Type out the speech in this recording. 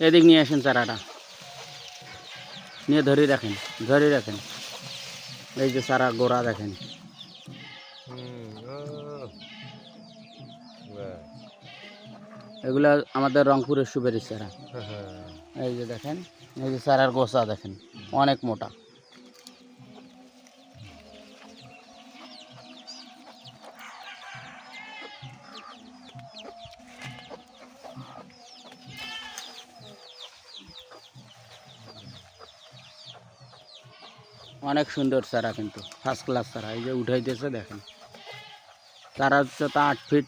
এদিক নিয়ে আসেন চারাটা। নিয়ে ধরে রাখেন ধরে রাখেন। এই যে চারা গোড়া দেখেন। এগুলো আমাদের রংপুরের সুবেরি চারা। হ্যাঁ, এই যে দেখেন এই যে চারার গোসা দেখেন অনেক মোটা। অনেক সুন্দর চারা কিন্তু ফার্স্ট ক্লাস চারা, এই যে উঠাইতেছে দেখেন। চারা হচ্ছে তো আট ফিট